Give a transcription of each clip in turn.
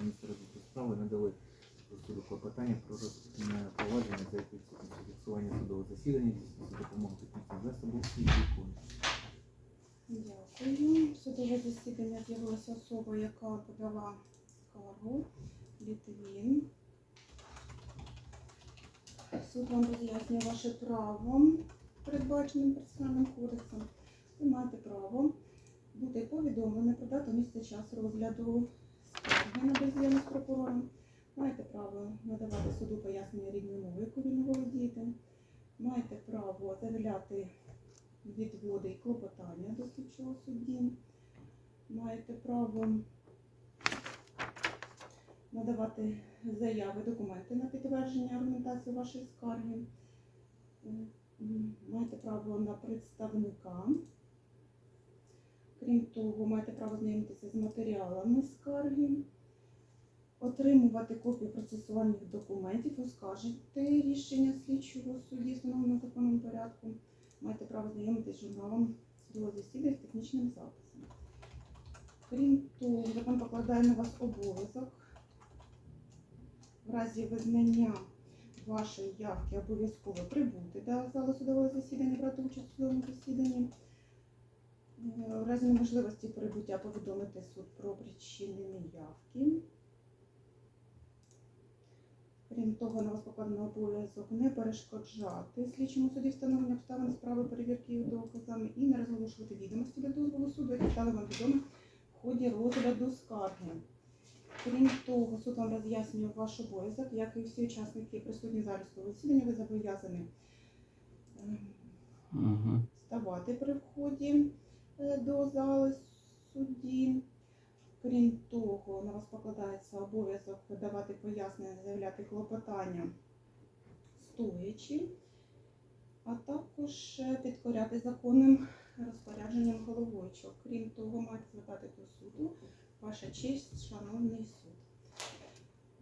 міністра розвитку справи надали до суду клопотання про розпуск провадження за відсутністю фіксування судового засідання за допомогою технічних засобів і вікон. Дякую. Судове засідання з'явилася особа, яка подала скаргу Літвін. Суд вам роз'яснює ваше право, передбаченим процесуальним кодексом. Ви маєте право бути повідомлене про дату місце час розгляду на бездіяльність прокурора. Маєте право надавати суду пояснення рідної мови, яку вільно володієте. Маєте право заявляти відводи і клопотання до слідчого судді. Маєте право надавати заяви, документи на підтвердження аргументації вашої скарги. Маєте право на представника. Крім того, маєте право знайомитися з матеріалами скарги, отримувати копії процесуальних документів, оскаржити рішення слідчого судді, встановленого в законному порядку маєте право знайомитися з журналом судового засідання з технічним записом. Крім того, закон покладає на вас обов'язок в разі визнання вашої явки обов'язково прибути до залу судового засідання, брати участь у судовому засіданні. Е, В разі неможливості прибуття повідомити суд про причини неявки. Крім того, на вас покладено обов'язок не перешкоджати слідчому суді встановлення обставин справи перевірки їх доказами і не розголошувати відомості для дозволу суду, які стали вам відомі в ході розгляду скарги. Крім того, суд вам роз'яснює ваш обов'язок, як і всі учасники присутні залі судового засідання, ви зобов'язані е, Угу. ставати при вході е, до зали судді. Крім того, на вас покладається обов'язок давати пояснення, заявляти клопотання стоячи, а також е, підкоряти законним розпорядженням головуючого. Крім того, маєте звертати до суду ваша честь, шановний суд.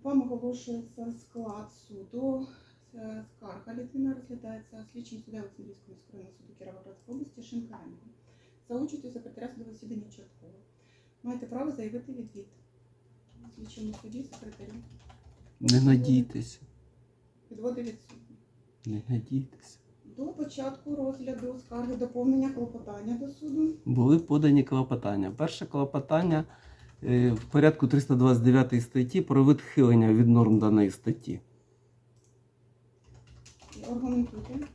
Вам оголошується склад суду. Скарга Літвіна розглядається слідчим суддя Олександрійського міського суду Кіровоградської області Шинкаренко. За участю секретаря судового засідання Чорткова. Маєте право заявити відвід слідчому суді секретарю. Не надійтеся. Відводи відсутні. Не надійтеся. До початку розгляду скарги доповнення клопотання до суду. Були подані клопотання. Перше клопотання е, в порядку 329 статті про відхилення від норм даної статті. Аргументуйте.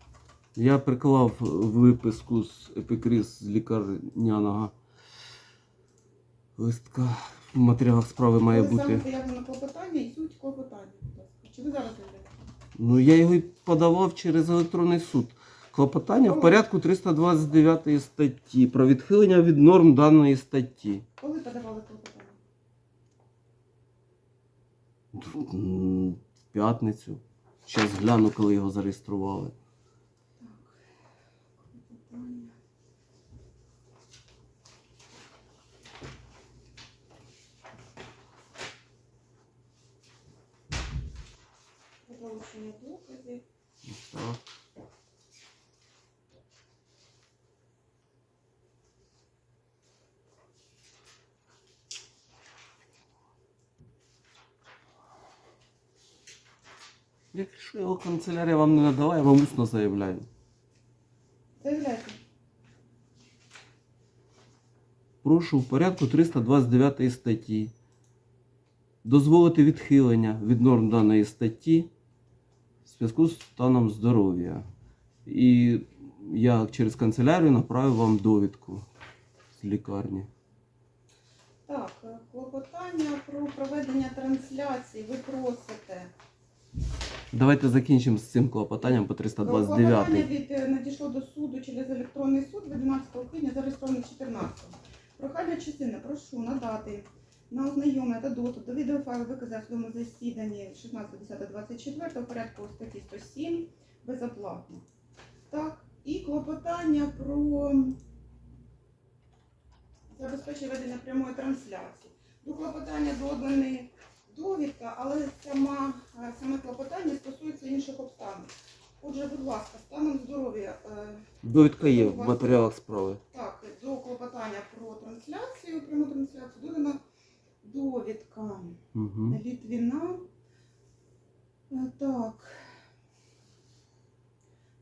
Я приклав виписку з епікриз з лікарняного листка. В матеріалах справи має Коли саме бути. заявлено клопотання і суть клопотання. Чи ви зараз заявляєте? Ну я його й подавав через електронний суд. Клопотання в порядку 329 статті про відхилення від норм даної статті. Коли подавали клопотання? В п'ятницю. Зараз гляну, коли його зареєстрували. Клопотання. Залучення доказів. Так. Якщо його канцелярія вам не надала, я вам усно заявляю. Заявляйте. Прошу в порядку 329 статті дозволити відхилення від норм даної статті в зв'язку з станом здоров'я. І я через канцелярію направив вам довідку з лікарні. Так, е, клопотання про проведення трансляції ви просите. Давайте закінчимо з цим клопотанням по Клопотання 329. від е, надійшло до суду через електронний суд від 11 квітня, зареєстровано 14. Прохання частини, прошу надати на ознайомлення та доступ до відеофайлу виказав в судовому засіданні 16.10.24 у порядку статті 107 безоплатно. Так, і клопотання про забезпечення ведення прямої трансляції. До клопотання додані довідка, але сама, е, саме клопотання стосується інших обставин. Отже, будь ласка, станом здоров'я. е, Довідка є в матеріалах справи. Так, до клопотання про трансляцію, пряму трансляцію додано Довідка Угу. Літвіна. Е, Так.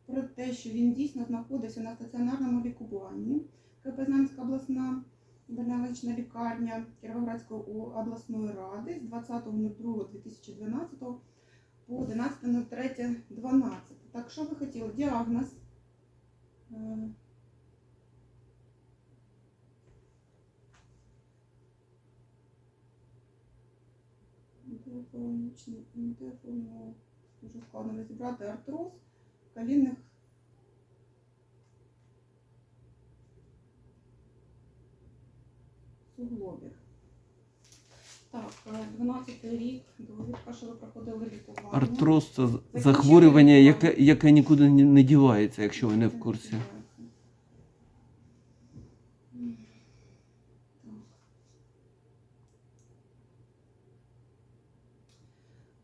Про те, що він дійсно знаходився на стаціонарному лікуванні. КП Знам'янська обласна медична лікарня Кіровоградської обласної ради з 20.02.2012 по 11.03.12. Так, що ви хотіли? Діагноз. Е, Дуже складно розібрати артроз колінних суглобів. Так, е, 12 рік, довідка, що ви проходили лікування. Артроз це захворювання, яке, яке нікуди не дівається, якщо ви не в курсі. Так.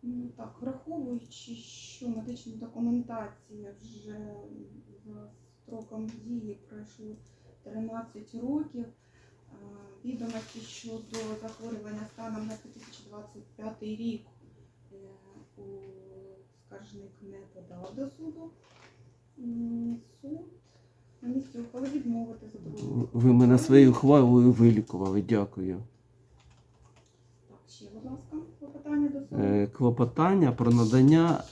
Ну, так, враховуючи, що медична документація вже за строком дії пройшло 13 років, е, відомості щодо захворювання станом на 2025 рік е, у скаржник не подав до суду. Суд на місці ухвали відмовити задоволення. Ви мене своєю хвалою вилікували, дякую. Так, ще, будь ласка, клопотання до суду. Е, Клопотання про надання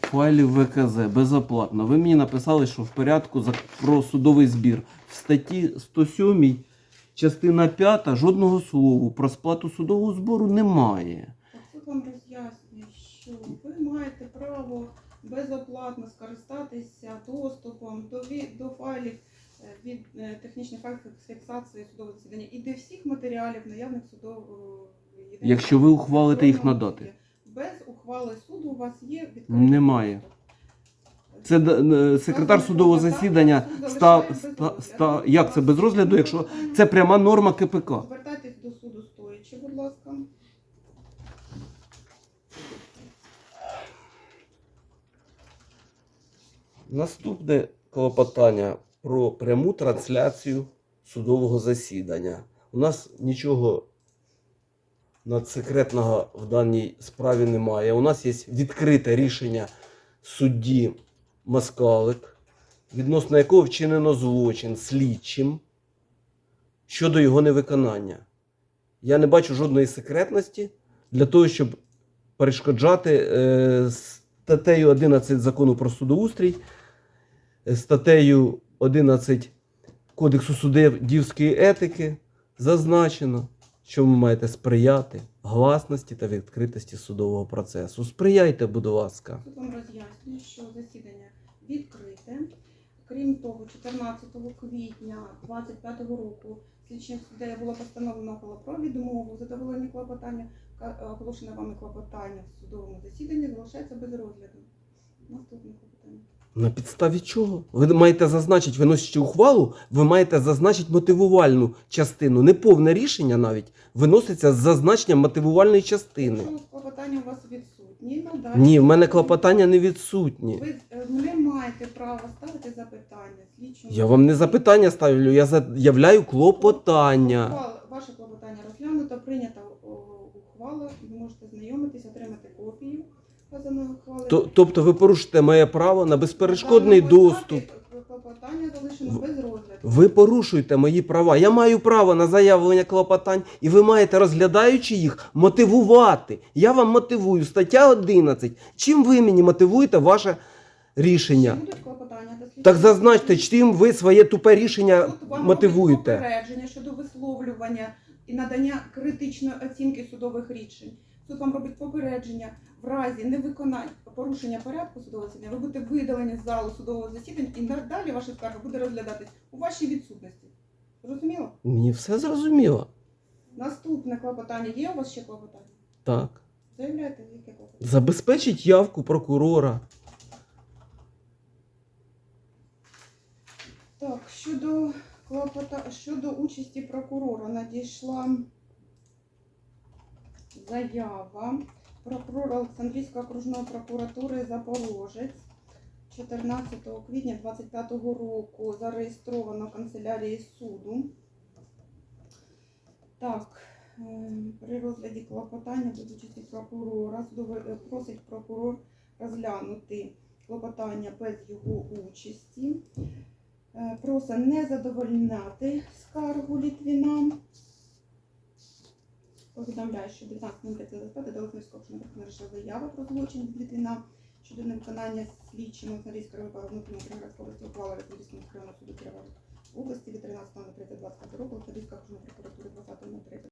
файлів ВКЗ безоплатно. Ви мені написали, що в порядку про судовий збір. Статті 107, частина 5, жодного слова про сплату судового збору немає. Суд вам роз'яснює, що ви маєте право безоплатно скористатися доступом до, до файлів е, від е, технічних фактів фіксації судового засідання і до всіх матеріалів наявних судового Якщо ви ухвалите їх надати. Без ухвали суду у вас є відкритий Немає. доступ. Це е, секретар судового засідання став ста, ста, як це без розгляду, якщо це пряма норма КПК. Звертайтесь до суду стоячи, будь ласка. Наступне клопотання про пряму трансляцію судового засідання. У нас нічого надсекретного в даній справі немає. У нас є відкрите рішення судді Маскалик, відносно якого вчинено злочин слідчим щодо його невиконання. Я не бачу жодної секретності для того, щоб перешкоджати е, статтею 11 закону про судоустрій статтею 11 Кодексу суддівської етики зазначено, що ви маєте сприяти гласності та відкритості судового процесу. Сприяйте, будь ласка. Суд вам роз'яснює, що засідання відкрите. Крім того, 14 квітня 2025 року слідчим суддею було постановлено про відмову задоволення клопотання, Ка- оголошене вами клопотання в судовому засіданні залишається без розгляду. Наступне клопотання. На підставі чого? Ви маєте зазначити, виносячи ухвалу, ви маєте зазначити мотивувальну частину. Не повне рішення навіть виноситься з зазначенням мотивувальної частини. Клопотання у вас відсутні, надалі. Ні, в мене клопотання не відсутні. Ви е, не маєте права ставити запитання слідчому. Я вам не запитання ставлю, я заявляю клопотання. Ухвала- Ваше клопотання розглянуто, прийнята о, ухвала. Ви можете знайомитись, отримати копію Тобто ви порушите моє право на безперешкодний доступ. Ви порушуєте мої права. Я маю право на заявлення клопотань, і ви маєте, розглядаючи їх, мотивувати. Я вам мотивую. Стаття 11. Чим ви мені мотивуєте ваше рішення? Так зазначте, чим ви своє тупе рішення вам мотивуєте. попередження щодо висловлювання і надання критичної оцінки судових рішень. Суд вам робить попередження в разі невиконання порушення порядку судового засідання. Ви будете видалені з залу судового засідання і надалі ваша скарга буде розглядатись у вашій відсутності. Зрозуміло? Мені все зрозуміло. Наступне клопотання. Є у вас ще клопотання? Так. Заявляйте, яке клопотання. Забезпечить явку прокурора. Так, щодо клопота... щодо участі прокурора надійшла заява прокурора Олександрійської окружної прокуратури Запорожець 14 квітня 25 року зареєстровано в канцелярії суду. Так, е, при розгляді клопотання без участі прокурора е, просить прокурор розглянути клопотання без його участі. Е, Просить не задовольняти скаргу Літвіна. Повідомляє, що 19.35 до Литвинського нарішила заява про злочин Літвіна щодо невиконання слідчими Озарійської району внутрішнього Кіровоградської області ухвали Литвинського районного суду Кіровоградської області від 13.03.20 року Литвинська окружна прокуратура 20.03.